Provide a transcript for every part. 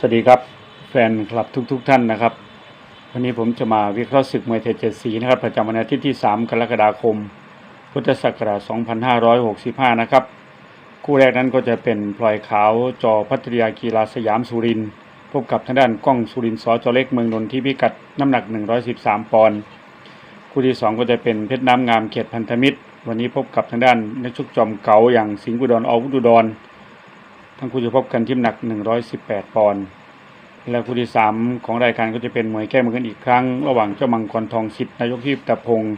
สวัสดีครับแฟนคลับทุกๆทท่านนะครับ วันนี้ผมจะมาวิเคราะห์ศึกมวยไทเจ็ดสีนะครับประจำวันอาทิตย์ที่ 3 กรกฎาคม พุทธศักราช 2565 นะครับ คู่แรกนั้นก็จะเป็นพลอยขาวจอพัทยากีฬาสยามสุรินพบกับทางด้านกล้องสุรินทร์สจเล็กเมืองนนท์ที่พิกัดน้ำหนัก 113 ปอนด์คู่ที่ 2 ก็จะเป็นเพชรน้ำงามเขตพันธมิตร วันนี้พบกับทางด้านนักชกจอมเก๋าอย่างสิงห์กุดรอวุธุดร ทั้งคู่จะพบกันที่น้ำหนัก 118 ปอนด์และคู่ที่ 3 ของรายการก็จะเป็นมวยแก้มือกันอีกครั้ง ระหว่างเจ้ามังกรทองสิทธิ์นายกที่ตะพงศ์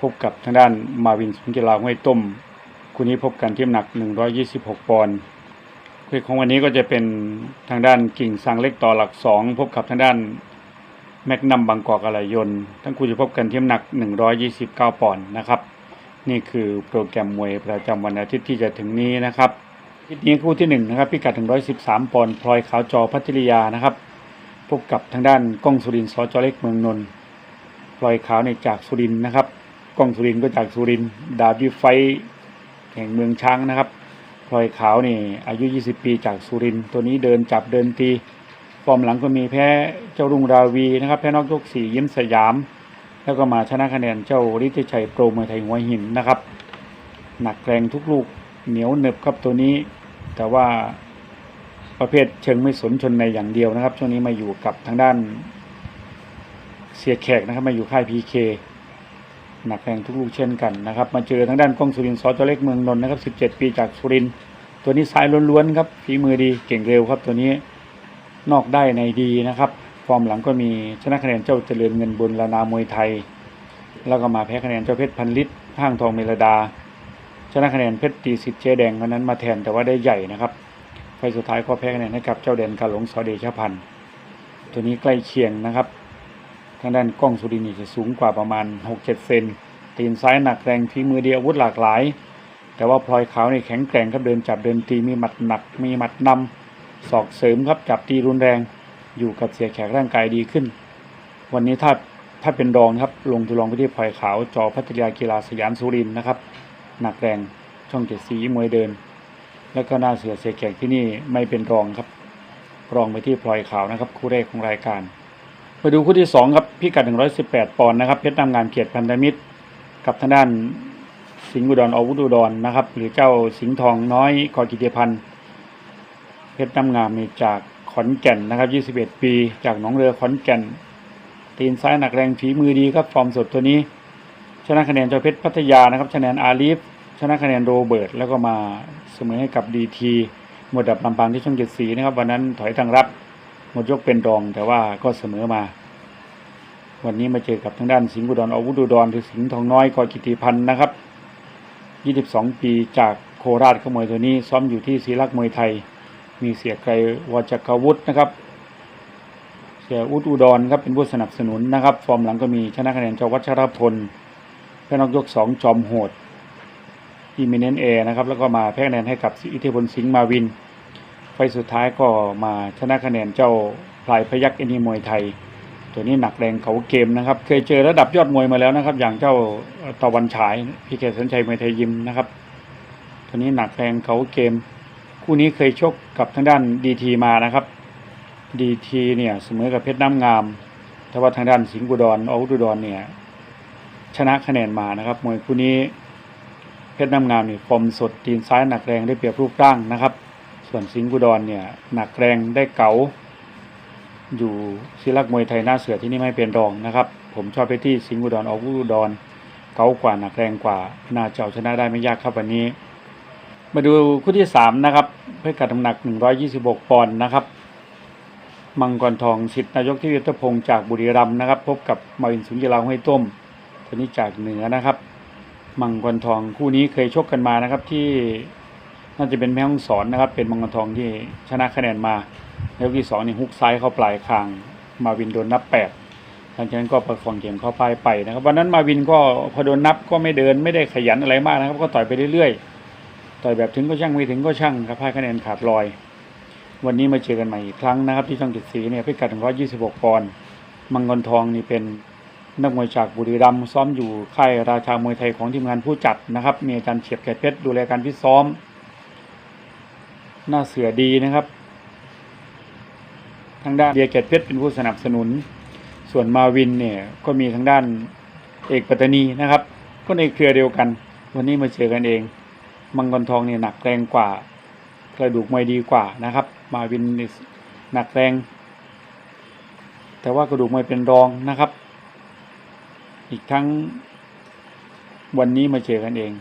พบกับทางด้านมาวินสุนกีฬาห้วยต้มคู่นี้พบกันที่น้ำหนัก 126 ปอนด์คู่ของวันนี้ก็จะเป็นทางด้านกิ่งซางเล็กต่อหลัก 2 พบกับทางด้านแมกนัมบางกอกอะไรยนทั้งคู่จะพบกันที่น้ำหนัก 129 ปอนด์นะครับ นี่คือโปรแกรมมวยประจำวันอาทิตย์ที่จะถึงนี้นะครับ อาทิตย์นี้คู่ที่หนึ่งนะครับพิกัดถึง113ปอนด์พลอยขาวจอพัทริยานะครับพบกับทางด้านกล้องสุรินทร์สจเล็กเมืองนนท์พลอยขาวในจากสุรินทร์นะครับกล้องสุรินทร์ก็จากสุรินทร์ดาบิไฟแห่งเมืองช้างนะครับพลอยขาวนี่อายุ 20 ปีจากสุรินทร์ตัวนี้เดินจับเดินตีฟอร์มหลังก็มีแพ้เจ้ารุ่งราวีนะครับแพ้นอกยกสี่ยิ้มสยาม แล้วก็มาชนะคะแนนเจ้าฤทธิชัยโปรเมไทยหัวหินนะครับ หนักแรงทุกลูกเหนียวหนึบครับตัวนี้ แต่ว่าประเภทเชิงไม่สนชนในอย่างเดียวนะครับ ช่วงนี้มาอยู่กับทางด้านเสียแขกนะครับ มาอยู่ค่ายพีเคหนักแรงทุกลูกเช่นกันนะครับ มาเจอทางด้านกล้องสุรินทร์สจเล็กเมืองนนท์นะครับ 17 ปีจากสุรินทร์ตัวนี้ซ้ายล้วนๆครับฝีมือดีเก่งเร็วครับ ตัวนี้นอกได้ในดีนะครับ ฟอร์มหลังก็มีชนะคะแนนเจ้าเจริญเงินบุญลานามวยไทย แล้วก็มาแพ้คะแนนเจ้าเพชรพันลิตรห้างทองเมลดา นะคะแนนเพชรตีสิทธิ์เจแดงวันนั้นมาแทนแต่ว่าได้ใหญ่นะครับไฟสุดท้ายก็แพ้คะแนนให้กับเจ้าเด่นกาหลงสอเดชพันธ์ตัวนี้ใกล้เคียงนะครับทางด้านกล้องสุรินทร์จะสูงกว่าประมาณ 6-7 เซนตีนซ้ายหนักแรงฝีมือเดียวอาวุธหลากหลาย แต่ว่าพลอยขาวนี่แข็งแกร่งครับเดินจับเดินตีมีหมัดหนักมีหมัดนำศอกเสริมครับจับตีรุนแรงอยู่กับเสียแขกร่างกายดีขึ้น วันนี้ถ้าถ้าเป็นรองครับลงทุลองไปที่พลอยขาวจอพัทยากีฬาสยามสุรินทร์นะครับ หนักแรงช่องเจ็ดสีมวยเดิน แล้วก็หน้าเสือเสียแขกที่นี่ไม่เป็นรองครับ รองไปที่พลอยขาวนะครับ คู่แรกของรายการมาดูคู่ที่สองครับพิกัด 118 ปอนด์นะครับเพชรนำงานเกียรติพันธมิตร กับทางด้านสิงห์อุดรอวุธอุดรนะครับ หรือเจ้าสิงห์ทองน้อยกอกิติพันธ์เพชรนำงามนี่จากขอนแก่นนะครับ 21 ปี จากหนองเรือขอนแก่นตีนซ้ายหนักแรงฝีมือดีครับฟอร์มสดตัวนี้ ชนะคะแนนจ้าเพชรพัทยานะครับชนะแนนอาลีฟชนะคะแนนโรเบิร์ตแล้วก็มาเสมอให้กับดีทีหมดดับลำปางที่ช่องเจ็ดสีนะครับวันนั้นถอยทางรับหมดยกเป็นรองแต่ว่าก็เสมอมา วันนี้มาเจอกับทางด้านสิงห์อุดรอาวุธอุดรหรือสิงห์ทองน้อยกอกิติพันธ์นะครับ22 ปีจากโคราชขโมยตัวนี้ ซ้อมอยู่ที่ศรีลักษ์มวยไทย มีเสียไกรวจักรวุฒินะครับ เสียอุดอุดรครับเป็นผู้สนับสนุนนะครับ ฟอร์มหลังก็มีชนะคะแนนเจ้าวัชรพล แพ้นอกยกสองจอมโหดอีมิเนนเอนะครับ แล้วก็มาแพ้คะแนนให้กับอิทธิพลสิงห์มาวิน ไฟสุดท้ายก็มาชนะคะแนนเจ้าพลายพยักเอ็นิมวยไทย ตัวนี้หนักแรงเขาเกมนะครับ เคยเจอระดับยอดมวยมาแล้วนะครับ อย่างเจ้าตะวันฉายพี่เกษสัญชัยมวยไทยยิมนะครับ ตัวนี้หนักแรงเขาเกม คู่นี้เคยชกกับทางด้านดีทีมานะครับดีทีเนี่ยเสมอกับเพชรน้ำงามแต่ว่าทางด้านสิงห์บุดรออุดรเนี่ย ชนะคะแนนมานะครับมวยคู่นี้เพชรน้ำงามนี่ฟอร์มสดตีนซ้ายหนักแรงได้เปรียบรูปร่างนะครับ ส่วนสิงห์บุดรเนี่ยหนักแรงได้เก๋าอยู่ศิลักมวยไทยหน้าเสือที่นี่ไม่เป็นรองนะครับ ผมชอบไปที่สิงห์บุดรอาวุธอุดรเก๋ากว่าหนักแรงกว่าน่าจะเอาชนะได้ไม่ยากครับวันนี้ มาดูคู่ที่สามนะครับเพื่อกัดน้ำหนัก 126 ปอนด์นะครับมังกรทองสิทธินายกที่ยุทธพงศ์จากบุรีรัมย์นะครับ พบกับมาวินสุนกีฬาห้วยต้ม ตัวนี้จากเหนือนะครับ มังกรทองคู่นี้เคยชกกันมานะครับที่น่าจะเป็นแม่ห้องสอนนะครับ เป็นมังกรทองที่ชนะคะแนนมาแล้วที่สองนี่ฮุกซ้ายเข้าปลายคาง มาวินโดนนับแปดหลังจากนั้นก็ประคองเกมเข้าปลายไปนะครับวันนั้นมาวินก็พอโดนนับก็ไม่เดินไม่ได้ขยันอะไรมากนะครับ ก็ต่อยไปเรื่อยๆ ต่อยแบบถึงก็ช่างไม่ถึงก็ช่างครับให้คะแนนขาดลอย วันนี้มาเจอกันใหม่อีกครั้งนะครับ ที่ช่องเจ็ดสีเนี่ยพิกัด126ปอนด์มังกรทองนี่เป็น นักมวยจากบุรีรัมย์ซ้อมอยู่ค่ายราชามวยไทยของทีมงานผู้จัดนะครับ มีอาจารย์เฉียบแก่เพชรดูแลการพิซ้อม หน้าเสือดีนะครับ ทางด้านเบียเกตเพชรเป็นผู้สนับสนุน ส่วนมาวินเนี่ยก็มีทางด้านเอกปัตตานีนะครับ ก็ในเครือเดียวกัน วันนี้มาเจอกันเอง มังกรทองเนี่ยหนักแรงกว่ากระดูกมวยดีกว่านะครับ มาวินหนักแรง แต่ว่ากระดูกมวยเป็นรองนะครับ อีกทั้งวันนี้มาเจอกันเอง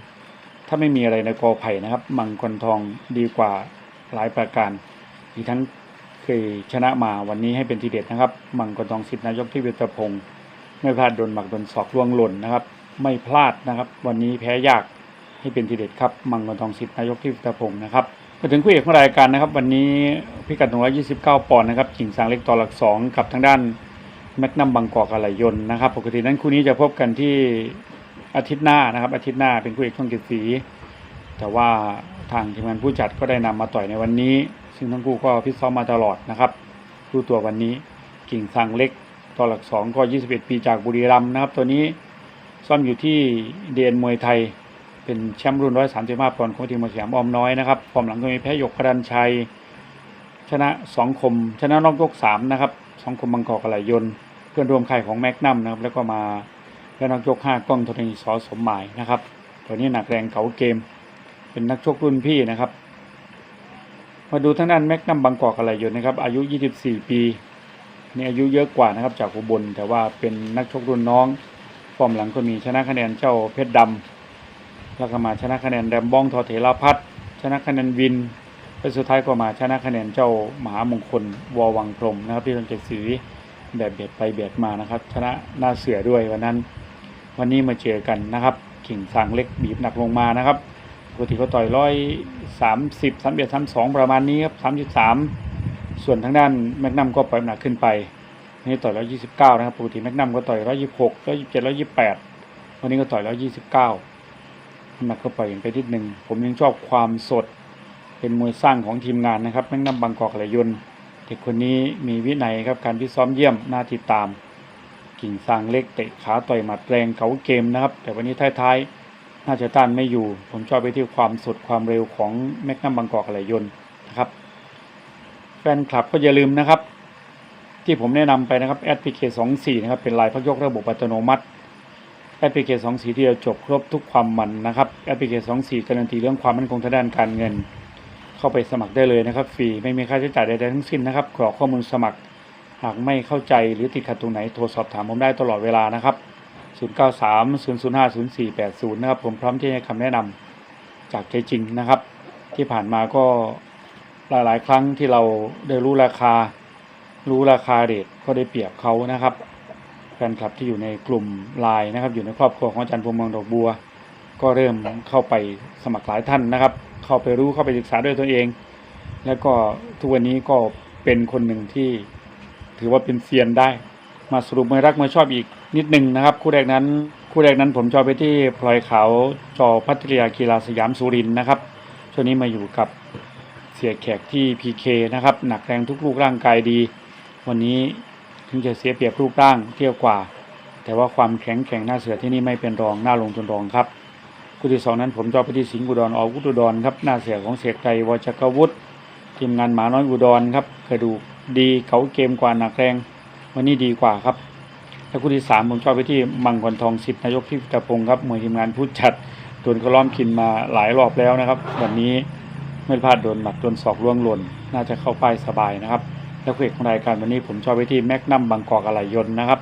ถ้าไม่มีอะไรในกอไผ่นะครับ มังกรทองดีกว่าหลายประการ อีกทั้งเคยชนะมาวันนี้ให้เป็นทีเด็ดนะครับ มังกรทองสิทธินายกที่เวทพงศ์ไม่พลาดโดนหมักโดนศอกล่วงหล่นนะครับ ไม่พลาดนะครับ วันนี้แพ้ยากให้เป็นทีเด็ดครับ มังกรทองสิทธินายกที่เวทพงศ์นะครับมาถึงคู่เอกของรายการนะครับ วันนี้พิกัด129 ปอนด์นะครับกิ่งซางเล็กต่อหลักสองกับทางด้าน แมกนัมบางกอกอะไหลยนนะครับ ปกตินั้นคู่นี้จะพบกันที่อาทิตย์หน้านะครับ อาทิตย์หน้าเป็นคู่เอกช่องเจ็ดสี แต่ว่าทางทีมงานผู้จัดก็ได้นำมาต่อยในวันนี้ ซึ่งทั้งคู่ก็พิตซ้อมมาตลอดนะครับคู่ตัววันนี้กิ่งซางเล็กต่อหลักสองก็ 21 ปีจากบุรีรัมย์นะครับ ตัวนี้ซ่อมอยู่ที่เดียนมวยไทย เป็นแชมป์รุ่น 135ปอนด์ของทีมมวยสยามอมน้อยนะครับฟอร์มหลังก็มีแพ้หยกกระดันชัย ชนะสองคม ชนะนอกยกสามนะครับ สองคมบางกอกกระไหลยนต์ เพื่อนร่วมค่ายของแม็กนัมนะครับแล้วก็มาแล้วนอกยกห้ากล้องธรณีสอสมหมายนะครับตัวนี้หนักแรงเก๋าเกม เป็นนักชกรุ่นพี่นะครับ มาดูทางด้านแม็กนัมบางกอกอะไรยู่นะครับอายุ 24 ปีนี่อายุเยอะกว่านะครับจากอุบลแต่ว่าเป็นนักชกรุ่นน้องฟอร์มหลังก็มีชนะคะแนนเจ้าเพชรดำแล้วก็มาชนะคะแนนแรมบ้องทอเถราพัฒชนะคะแนนวิน และสุดท้ายก็มาชนะคะแนนเจ้ามหามงคลวอวังพรมนะครับที่ทำเจ็ดสีแบบเบียดไปเบียดมานะครับ ชนะหน้าเสือด้วยวันนั้น วันนี้มาเจอกันนะครับกิ่งสางเล็กบีบหนักลงมานะครับปกติก็ต่อยร้อยสามสิบสามเอ็ดสามสองประมาณนี้ครับสามสิบสามส่วนทางด้านแมกนัมก็ปล่อยหนักขึ้นไปนนี้ต่อยร้อยยี่สิบเก้านะครับปกติแมกนัมก็ต่อยร้อยยี่สิบหกร้อยยี่สิบเจ็ดร้อยยี่สิบแปดวันนี้ก็ต่อยร้อยยี่สิบเก้าหนักก็ปล่อยไปนิดหนึ่งผมยังชอบความสด เป็นมวยสร้างของทีมงานนะครับแมกนัมบางกอกไหลยนเด็กคนนี้มีวินัยครับการพิซ้อมเยี่ยมน่าติดตาม กิ่งซางเล็กเตะขาต่อยหมัดแรงเก๋าเกมนะครับ แต่วันนี้ท้ายๆน่าจะต้านไม่อยู่ ผมชอบไปที่ความสดความเร็วของแมกนัมบางกอกไหลยนนะครับ แฟนคลับก็อย่าลืมนะครับ ที่ผมแนะนำไปนะครับแอดพีเคสองสี่นะครับเป็นลายพักยกระบบอัตโนมัติแอดพีเคสองสี่ที่จะจบครบทุกความมันนะครับแอดพีเคสองสี่การันตีเรื่องความมั่นคงทางด้านการเงิน เข้าไปสมัครได้เลยนะครับฟรีไม่มีค่าใช้จ่ายใดๆทั้งสิ้นนะครับกรอกข้อมูลสมัคร หากไม่เข้าใจหรือติดขัดตรงไหนโทรสอบถามผมได้ตลอดเวลานะครับ 093 005 0480 นะครับ ผมพร้อมที่จะให้คำแนะนำจากใจจริงนะครับ ที่ผ่านมาก็หลายๆ ครั้งที่เราได้รู้ราคา รู้ราคาเรทก็ได้เปรียบเขานะครับแฟนคลับที่อยู่ในกลุ่มไลน์นะครับ อยู่ในครอบครัวของอาจารย์พวงเมืองดอกบัว ก็เริ่มเข้าไปสมัครหลายท่านนะครับ เข้าไปรู้เข้าไปศึกษาด้วยตัวเอง แล้วก็ทุกวันนี้ก็เป็นคนหนึ่งที่ถือว่าเป็นเซียนได้ มาสรุปมวยรักมวยชอบอีกนิดหนึ่งนะครับ คู่แรกนั้นคู่แรกนั้นผมชอบไปที่พลอยขาวจอพัทยากีฬาสยามสุรินนะครับช่วงนี้มาอยู่กับเสียแขกที่พีเคนะครับ หนักแรงทุกลูกร่างกายดี วันนี้ถึงจะเสียเปรียบรูปร่างเที่ยวกว่า แต่ว่าความแข็งแกร่งหน้าเสือที่นี่ไม่เป็นรองหน้าลงจนรองครับ คู่ที่สองนั้นผมชอบไปที่สิงห์อุดรออกอุดรครับหน้าเสือของเสียไกรวชกวุฒิทีมงานหมาน้อยอุดรครับกระดูกดีเขาเกมกว่าหนักแรงวันนี้ดีกว่าครับแล้วคู่ที่สามผมชอบไปที่มังกรทองสิทธินายกที่ตะพงศ์ครับมวยทีมงานผู้จัดโดนเขาล้อมกินมาหลายรอบแล้วนะครับ วันนี้ไม่พลาดโดนหมัดโดนศอกล่วงหล่น น่าจะเข้าป้ายสบายนะครับ แล้วคู่เอกของรายการวันนี้ผมชอบไปที่แมกนัมบางกอกอะไหลยนต์นะครับ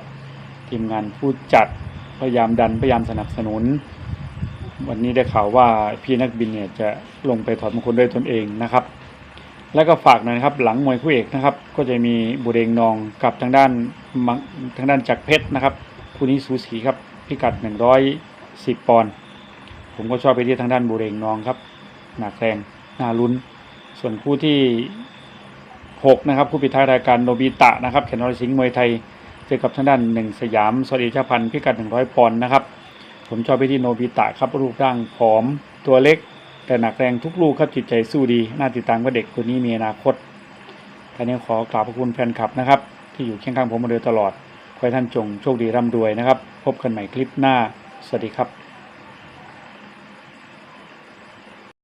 ทีมงานผู้จัดพยายามดันพยายามสนับสนุน วันนี้ได้ข่าวว่าพี่นักบินเนี่ยจะลงไปถอดมงคลด้วยตนเองนะครับ แล้วก็ฝากหน่อยนะครับหลังมวยคู่เอกนะครับ ก็จะมีบุเรงนองกับทางด้านทางด้านจักเพชรนะครับคู่นี้สูสีครับพิกัด 110 ปอนด์ผมก็ชอบไปที่ทางด้านบุเรงนองครับหนักแรงน่าลุ้น ส่วนคู่ที่ 6 นะครับคู่ปิดท้ายรายการโนบิตะนะครับแขนรอยสิงห์มวยไทยเจอกับทางด้านหนึ่งสยามสวัสดีชาพันธ์พิกัด 100 ปอนด์นะครับ ผมชอบไปที่โนบิตะครับรูปร่างผอม ตัวเล็ก แต่หนักแรงทุกลูกครับจิตใจสู้ดี น่าติดตามว่าเด็กคนนี้มีอนาคตท่านนี้ขอกราบขอบคุณแฟนคลับนะครับ ที่อยู่เคียงข้างผมมาโดยตลอดขอให้ท่านจงโชคดีร่ำรวยนะครับ พบกันใหม่คลิปหน้า สวัสดีครับ